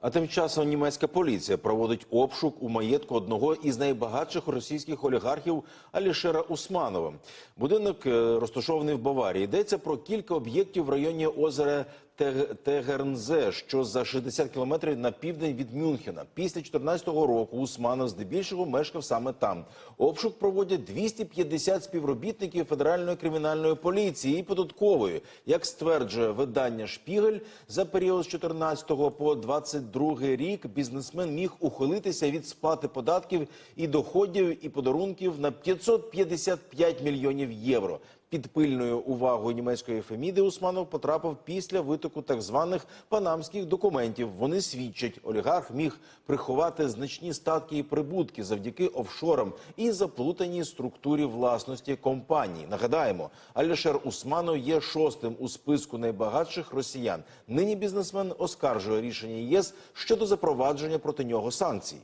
А тим часом німецька поліція проводить обшук у маєтку одного із найбагатших російських олігархів Алішера Усманова. Будинок е, розташований в Баварії. Йдеться про кілька об'єктів в районі озера Тег- Тегернзе, що за 60 кілометрів на південь від Мюнхена. Після 2014 року Усманов здебільшого мешкав саме там. Обшук проводять 250 співробітників Федеральної кримінальної поліції і податкової. Як стверджує видання Шпігель, за період з 14 по 22 рік бізнесмен міг ухилитися від сплати податків і доходів і подарунків на 555 мільйонів євро. Під пильною увагою німецької Феміди Усманов потрапив після витоку так званих панамських документів. Вони свідчать, олігарх міг приховати значні статки і прибутки завдяки офшорам і заплутаній структурі власності компаній. Нагадаємо, Алішер Усманов є шостим у списку найбагатших росіян. Нині бізнесмен оскаржує рішення ЄС щодо запровадження проти нього санкцій.